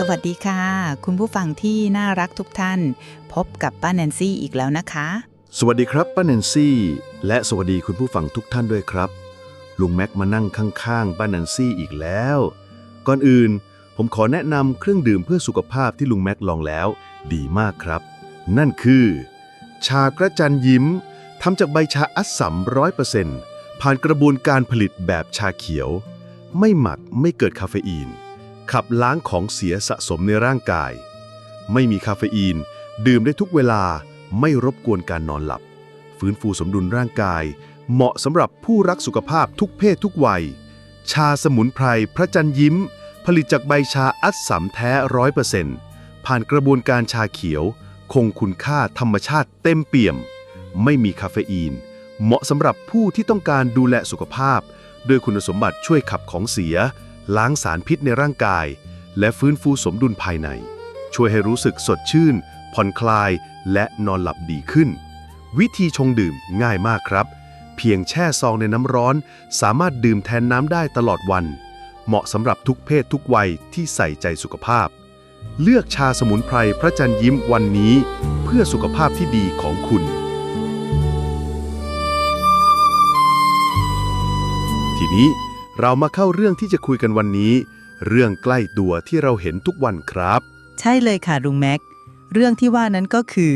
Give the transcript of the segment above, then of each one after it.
สวัสดีค่ะ คุณผู้ฟังที่น่ารักทุกท่าน พบกับป้าแนนซี่อีกแล้วนะคะ สวัสดีครับป้าแนนซี่ และสวัสดีคุณผู้ฟังทุกท่านด้วยครับ ลุงแม็กมานั่งข้างๆป้าแนนซี่อีกแล้ว ก่อนอื่น ผมขอแนะนำเครื่องดื่มเพื่อสุขภาพที่ลุงแม็กลองแล้ว ดีมากครับ นั่นคือ ชากระจันยิ้มทำจากใบชาอัสสัมร้อยเปอร์เซ็นต์ผ่านกระบวนการผลิตแบบชาเขียว ไม่หมักไม่เกิดคาเฟอีน ขับล้างของเสียสะสมในร่างกาย ไม่มีคาเฟอีน ดื่มได้ทุกเวลาไม่รบกวนการนอนหลับ ฟื้นฟูสมดุลร่างกาย เหมาะสำหรับผู้รักสุขภาพทุกเพศทุกวัย ชาสมุนไพรพระจันยิ้ม ผลิตจากใบชาอัดสำแท้ร้อยเปอร์เซ็นต์ผ่านกระบวนการชาเขียว คงคุณค่าธรรมชาติเต็มเปี่ยม ไม่มีคาเฟอีน เหมาะสำหรับผู้ที่ต้องการดูแลสุขภาพ ด้วยคุณสมบัติช่วยขับของเสีย ล้างสารพิษในร่างกาย และฟื้นฟูสมดุลภายใน ช่วยให้รู้สึกสดชื่น ผ่อนคลาย และนอนหลับดีขึ้น วิธีชงดื่มง่ายมากครับ เพียงแช่ซองในน้ำร้อน สามารถดื่มแทนน้ำได้ตลอดวัน เหมาะสำหรับทุกเพศทุกวัยที่ใส่ใจสุขภาพ เลือกชาสมุนไพรพระจันทร์ยิ้มวันนี้ เพื่อสุขภาพที่ดีของคุณทีนี้ เรามาเข้าเรื่องที่จะคุยกันวันนี้ เรื่องใกล้ตัวที่เราเห็นทุกวันครับ ใช่เลยค่ะลุงแม็ก เรื่องที่ว่านั้นก็คือ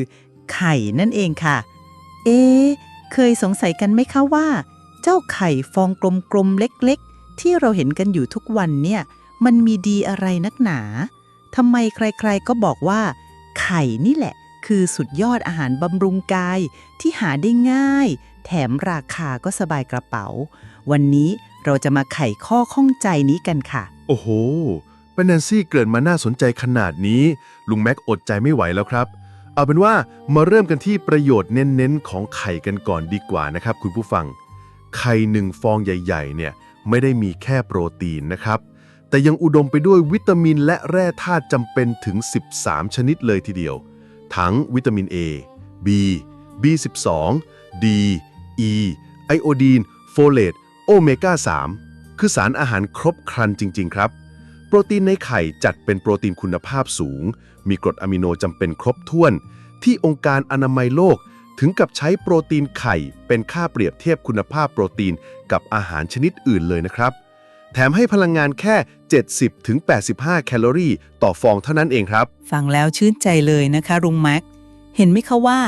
ไข่นั่นเองค่ะ เอ๊เคยสงสัยกันไหมคะว่า เจ้าไข่ฟองกลมๆเล็กๆ ที่เราเห็นกันอยู่ทุกวันเนี่ย มันมีดีอะไรนักหนาทำไมใครๆก็บอกว่า ไข่นี่แหละ คือสุดยอดอาหารบำรุงกายที่หาได้ง่าย แถมราคาก็สบายกระเป๋า วันนี้ เราจะมาไขข้อข้องใจนี้กันค่ะ โอ้โหปนแนนซี่เกริดมาน่าสนใจขนาดนี้ ลุงแม็กอดใจไม่ไหวแล้วครับ เอาเป็นว่ามาเริ่มกันที่ประโยชน์เน้นๆ ของไข่กันก่อนดีกว่านะครับ คุณผู้ฟัง ไข่หนึ่งฟองใหญ่ๆ เนี่ยไม่ได้มีแค่โปรตีนนะครับ แต่ยังอุดมไปด้วยวิตามินและแร่ธาตุจำเป็นถึง 13 ชนิดเลยทีเดียว ทั้งวิตามิน A B B12 D E ไอโอดีน โฟเลต เมก้า 3 คือสารอาหารครบครันจริง ๆ ครับ โปรตีนในไข่จัดเป็นโปรตีนคุณภาพสูง มีกรดอะมิโนจำเป็นครบถ้วน ที่องค์การอนามัยโลกถึงกับใช้โปรตีนไข่เป็นค่าเปรียบเทียบคุณภาพโปรตีนกับอาหารชนิดอื่นเลยนะครับ แถมให้พลังงานแค่ 70-85 แคลอรี่ต่อฟองเท่านั้นเองครับ ฟังแล้วชื่นใจเลยนะคะลุงแม็ก เห็นไหมคะว่า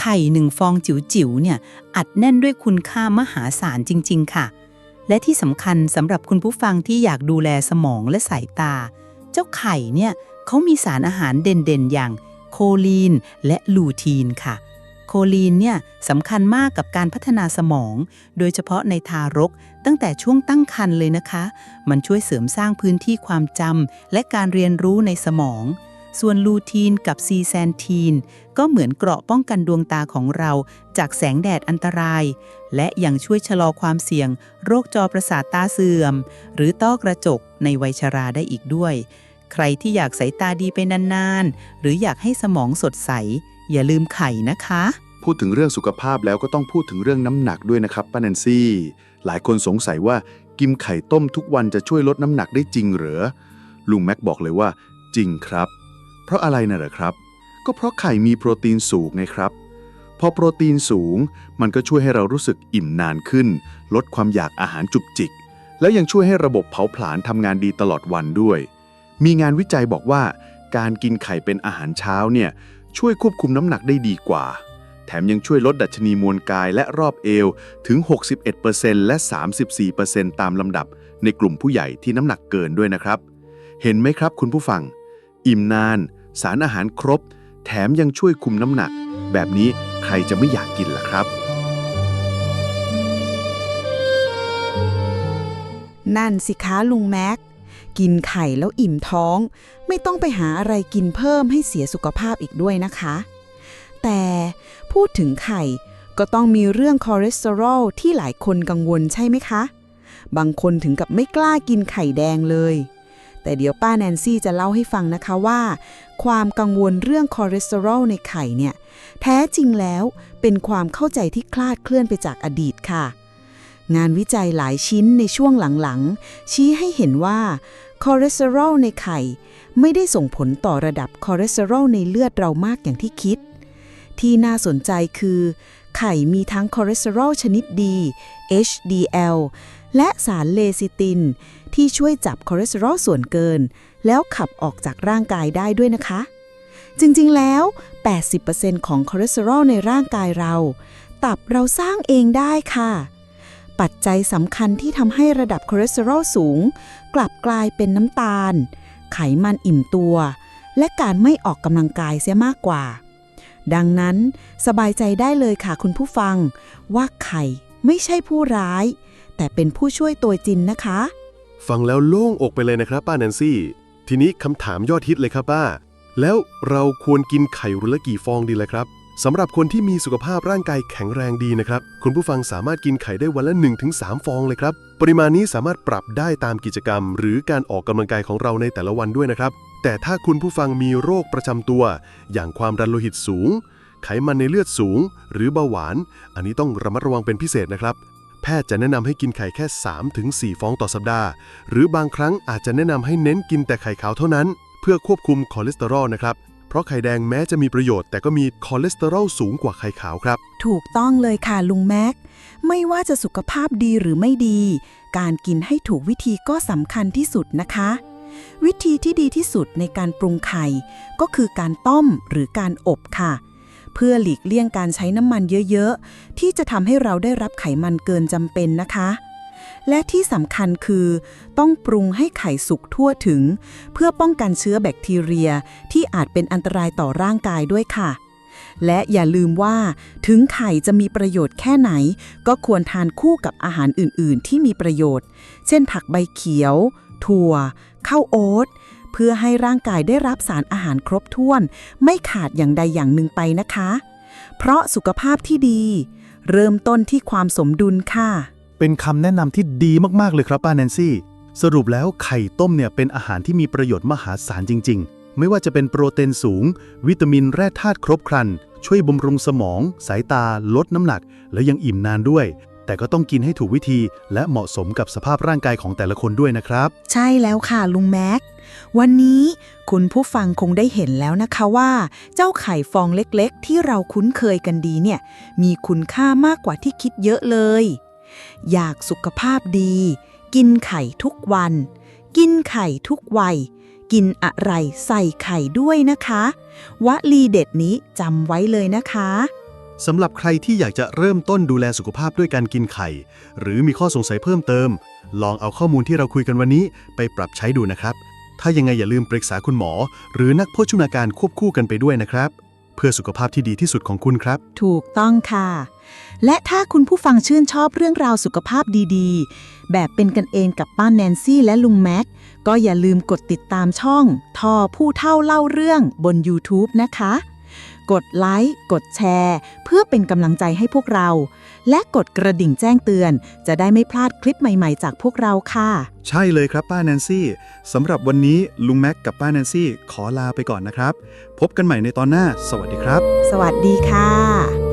ไข่หนึ่งฟองจิ๋วๆเนี่ยอัดแน่นด้วยคุณค่ามหาศาลจริง ๆ ค่ะ และที่สำคัญสำหรับคุณผู้ฟังที่อยากดูแลสมองและสายตา เจ้าไข่เนี่ยเขามีสารอาหารเด่นๆ อย่างโคลีนและลูทีนค่ะ โคลีนเนี่ยสำคัญมากกับการพัฒนาสมอง โดยเฉพาะในทารก ตั้งแต่ช่วงตั้งครรภ์เลยนะคะ มันช่วยเสริมสร้างพื้นที่ความจำและการเรียนรู้ในสมอง ส่วนลูทีนกับซีแซนทีน ก็เหมือนเกราะป้องกันดวงตาของเรา จากแสงแดดอันตราย และยังช่วยชะลอความเสี่ยง โรคจอประสาทตาเสื่อม หรือต้อกระจกในวัยชราได้อีกด้วย ใครที่อยากสายตาดีไปนานๆ หรืออยากให้สมองสดใส อย่าลืมไข่นะคะ พูดถึงเรื่องสุขภาพแล้วก็ต้องพูดถึงเรื่องน้ำหนักด้วยนะครับป้าแนนซี่ หลายคนสงสัยว่ากินไข่ต้มทุกวันจะช่วยลดน้ำหนักได้จริงเหรอลุงแม็กบอกเลยว่า จริงครับ เพราะอะไรน่ะเหรอครับ ก็เพราะไข่มีโปรตีนสูงไงครับ พอโปรตีนสูงมันก็ช่วยให้เรารู้สึกอิ่มนานขึ้น ลดความอยากอาหารจุกจิก แล้วยังช่วยให้ระบบเผาผลาญทำงานดีตลอดวันด้วย มีงานวิจัยบอกว่า การกินไข่เป็นอาหารเช้าเนี่ยช่วยควบคุมน้ำหนักได้ดีกว่า แถมยังช่วยลดดัชนีมวลกายและรอบเอวถึง 61%และ 34%ตามลำดับ ในกลุ่มผู้ใหญ่ที่น้ำหนักเกินด้วยนะครับ เห็นไหมครับคุณผู้ฟัง อิ่มนาน สารอาหารครบ แถมยังช่วยคุมน้ำหนัก แบบนี้ใครจะไม่อยากกินล่ะครับ นั่นสิคะลุงแม็ก กินไข่แล้วอิ่มท้อง ไม่ต้องไปหาอะไรกินเพิ่มให้เสียสุขภาพอีกด้วยนะคะ แต่พูดถึงไข่ก็ต้องมีเรื่องคอเลสเตอรอลที่หลายคนกังวลใช่ไหมคะ บางคนถึงกับไม่กล้ากินไข่แดงเลย แต่เดี๋ยวป้าแนนซี่จะเล่าให้ฟังนะคะว่า ความกังวลเรื่องคอเลสเตอรอลในไข่เนี่ย แท้จริงแล้วเป็นความเข้าใจที่คลาดเคลื่อนไปจากอดีตค่ะ งานวิจัยหลายชิ้นในช่วงหลังๆ ชี้ให้เห็นว่าคอเลสเตอรอลในไข่ ไม่ได้ส่งผลต่อระดับคอเลสเตอรอลในเลือดเรามากอย่างที่คิด ที่น่าสนใจคือ ไข่มีทั้งคอเลสเตอรอลชนิดดี HDL และสารเลซิติน ที่ช่วยจับคอเลสเตอรอลส่วนเกิน แล้วขับออกจากร่างกายได้ด้วยนะคะ จริงๆแล้ว 80%ของคอเลสเตอรอลในร่างกายเรา ตับเราสร้างเองได้ค่ะ ปัจจัยสำคัญที่ทำให้ระดับคอเลสเตอรอลสูง กลับกลายเป็นน้ำตาล ไขมันอิ่มตัว และการไม่ออกกำลังกายเสียมากกว่า ดังนั้นสบายใจได้เลยค่ะคุณผู้ฟัง ว่าไข่ไม่ใช่ผู้ร้ายแต่เป็นผู้ช่วยตัวจริงนะคะ ฟังแล้วโล่งอกไปเลยนะครับป้าแนนซี่ ทีนี้คำถามยอดฮิตเลยครับป้า แล้วเราควรกินไข่วันละกี่ฟองดีล่ะครับสำหรับคนที่มีสุขภาพร่างกายแข็งแรงดีนะครับ คุณผู้ฟังสามารถกินไข่ได้วันละ 1-3 ฟองเลยครับ ปริมาณนี้สามารถปรับได้ตามกิจกรรม หรือการออกกำลังกายของเราในแต่ละวันด้วยนะครับ แต่ถ้าคุณผู้ฟังมีโรคประจำตัว อย่างความดันโลหิตสูง ไขมันในเลือดสูง หรือเบาหวาน อันนี้ต้องระมัดระวังเป็นพิเศษนะครับ แพทย์จะแนะนำให้กินไข่แค่ 3-4 ฟองต่อสัปดาห์ หรือบางครั้งอาจจะแนะนำให้เน้นกินแต่ไข่ขาวเท่านั้น เพื่อควบคุมคอเลสเตอรอลนะครับเพราะไข่แดงแม้จะมีประโยชน์แต่ก็มีคอเลสเตอรอลสูงกว่าไข่ขาวครับ ถูกต้องเลยค่ะลุงแม็ก ไม่ว่าจะสุขภาพดีหรือไม่ดี การกินให้ถูกวิธีก็สำคัญที่สุดนะคะ วิธีที่ดีที่สุดในการปรุงไข่ ก็คือการต้มหรือการอบค่ะ เพื่อหลีกเลี่ยงการใช้น้ำมันเยอะๆ ที่จะทำให้เราได้รับไขมันเกินจำเป็นนะคะ และที่สำคัญคือต้องปรุงให้ไข่สุกทั่วถึง เพื่อป้องกันเชื้อแบคทีเรียที่อาจเป็นอันตรายต่อร่างกายด้วยค่ะและอย่าลืมว่า ถึงไข่จะมีประโยชน์แค่ไหน ก็ควรทานคู่กับอาหารอื่น ๆ ที่มีประโยชน์ เช่นผักใบเขียว ถั่ว ข้าวโอ๊ต เพื่อให้ร่างกายได้รับสารอาหารครบถ้วน ไม่ขาดอย่างใดอย่างหนึ่งไปนะคะ เพราะสุขภาพที่ดี เริ่มต้นที่ความสมดุลค่ะ เป็นคำแนะนำที่ดีมาก ๆ เลยครับป้าแนนซี่ สรุปแล้วไข่ต้มเนี่ยเป็นอาหารที่มีประโยชน์มหาศาลจริง ๆ ไม่ว่าจะเป็นโปรตีนสูง วิตามินแร่ธาตุครบครัน ช่วยบำรุงสมอง สายตา ลดน้ำหนัก และยังอิ่มนานด้วยแต่ก็ต้องกินให้ถูกวิธีและเหมาะสมกับสภาพร่างกายของแต่ละคนด้วยนะครับ ใช่แล้วค่ะลุงแม็ก วันนี้คุณผู้ฟังคงได้เห็นแล้วนะคะว่า เจ้าไข่ฟองเล็กๆ ที่เราคุ้นเคยกันดีเนี่ย มีคุณค่ามากกว่าที่คิดเยอะเลย อยากสุขภาพดี กินไข่ทุกวัน กินไข่ทุกวัย กินอะไรใส่ไข่ด้วยนะคะวลีเด็ดนี้จำไว้เลยนะคะสำหรับใครที่อยากจะเริ่มต้นดูแลสุขภาพด้วยการกินไข่ หรือมีข้อสงสัยเพิ่มเติม ลองเอาข้อมูลที่เราคุยกันวันนี้ไปปรับใช้ดูนะครับ ถ้ายังไงอย่าลืมปรึกษาคุณหมอ หรือนักโภชนาการควบคู่กันไปด้วยนะครับ เพื่อสุขภาพที่ดีที่สุดของคุณครับ ถูกต้องค่ะ และถ้าคุณผู้ฟังชื่นชอบเรื่องราวสุขภาพดีๆ แบบเป็นกันเองกับป้าแนนซี่และลุงแม็ก ก็อย่าลืมกดติดตามช่อง ทอผู้เท่าเล่าเรื่องบน YouTube นะคะ กดไลค์ กดแชร์ เพื่อเป็นกำลังใจให้พวกเรา และกดกระดิ่งแจ้งเตือน จะได้ไม่พลาดคลิปใหม่ ๆ จากพวกเราค่ะ ใช่เลยครับป้าแนนซี่สำหรับวันนี้ลุงแม็กกับป้าแนนซี่ขอลาไปก่อนนะครับ พบกันใหม่ในตอนหน้า สวัสดีครับ สวัสดีค่ะ